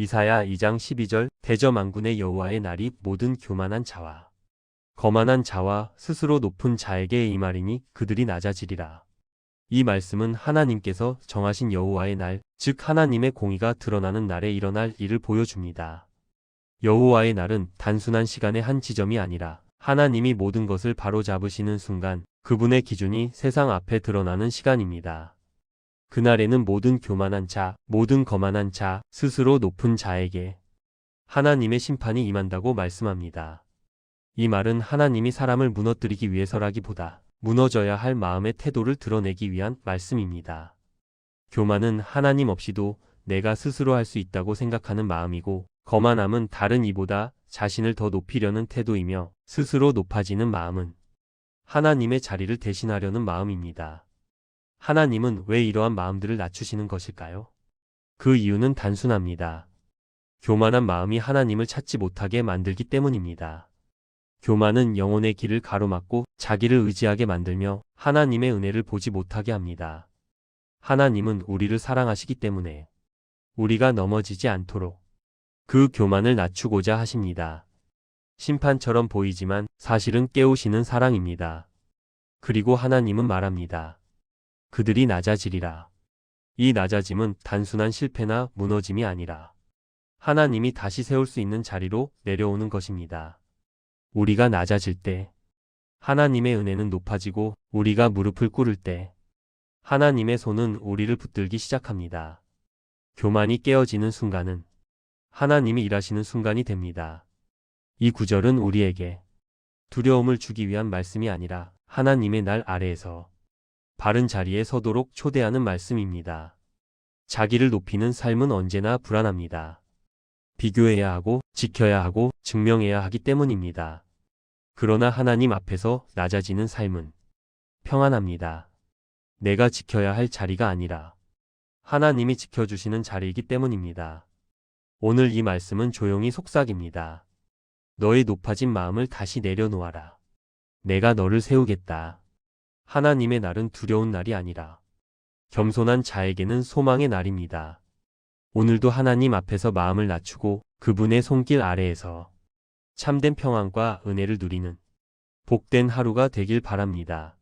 이사야 2장 12절 대저만군의 여호와의 날이 모든 교만한 자와 거만한 자와 스스로 높은 자에게 이 말이니 그들이 낮아지리라. 이 말씀은 하나님께서 정하신 여호와의 날, 즉 하나님의 공의가 드러나는 날에 일어날 일을 보여줍니다. 여호와의 날은 단순한 시간의 한 지점이 아니라 하나님이 모든 것을 바로잡으시는 순간 그분의 기준이 세상 앞에 드러나는 시간입니다. 그날에는 모든 교만한 자, 모든 거만한 자, 스스로 높은 자에게 하나님의 심판이 임한다고 말씀합니다. 이 말은 하나님이 사람을 무너뜨리기 위해서라기보다 무너져야 할 마음의 태도를 드러내기 위한 말씀입니다. 교만은 하나님 없이도 내가 스스로 할 수 있다고 생각하는 마음이고, 거만함은 다른 이보다 자신을 더 높이려는 태도이며, 스스로 높아지는 마음은 하나님의 자리를 대신하려는 마음입니다. 하나님은 왜 이러한 마음들을 낮추시는 것일까요? 그 이유는 단순합니다. 교만한 마음이 하나님을 찾지 못하게 만들기 때문입니다. 교만은 영혼의 길을 가로막고 자기를 의지하게 만들며 하나님의 은혜를 보지 못하게 합니다. 하나님은 우리를 사랑하시기 때문에 우리가 넘어지지 않도록 그 교만을 낮추고자 하십니다. 심판처럼 보이지만 사실은 깨우시는 사랑입니다. 그리고 하나님은 말합니다. 그들이 낮아지리라. 이 낮아짐은 단순한 실패나 무너짐이 아니라 하나님이 다시 세울 수 있는 자리로 내려오는 것입니다. 우리가 낮아질 때 하나님의 은혜는 높아지고 우리가 무릎을 꿇을 때 하나님의 손은 우리를 붙들기 시작합니다. 교만이 깨어지는 순간은 하나님이 일하시는 순간이 됩니다. 이 구절은 우리에게 두려움을 주기 위한 말씀이 아니라 하나님의 날 아래에서 바른 자리에 서도록 초대하는 말씀입니다. 자기를 높이는 삶은 언제나 불안합니다. 비교해야 하고 지켜야 하고 증명해야 하기 때문입니다. 그러나 하나님 앞에서 낮아지는 삶은 평안합니다. 내가 지켜야 할 자리가 아니라 하나님이 지켜주시는 자리이기 때문입니다. 오늘 이 말씀은 조용히 속삭입니다. 너의 높아진 마음을 다시 내려놓아라. 내가 너를 세우겠다. 하나님의 날은 두려운 날이 아니라 겸손한 자에게는 소망의 날입니다. 오늘도 하나님 앞에서 마음을 낮추고 그분의 손길 아래에서 참된 평안과 은혜를 누리는 복된 하루가 되길 바랍니다.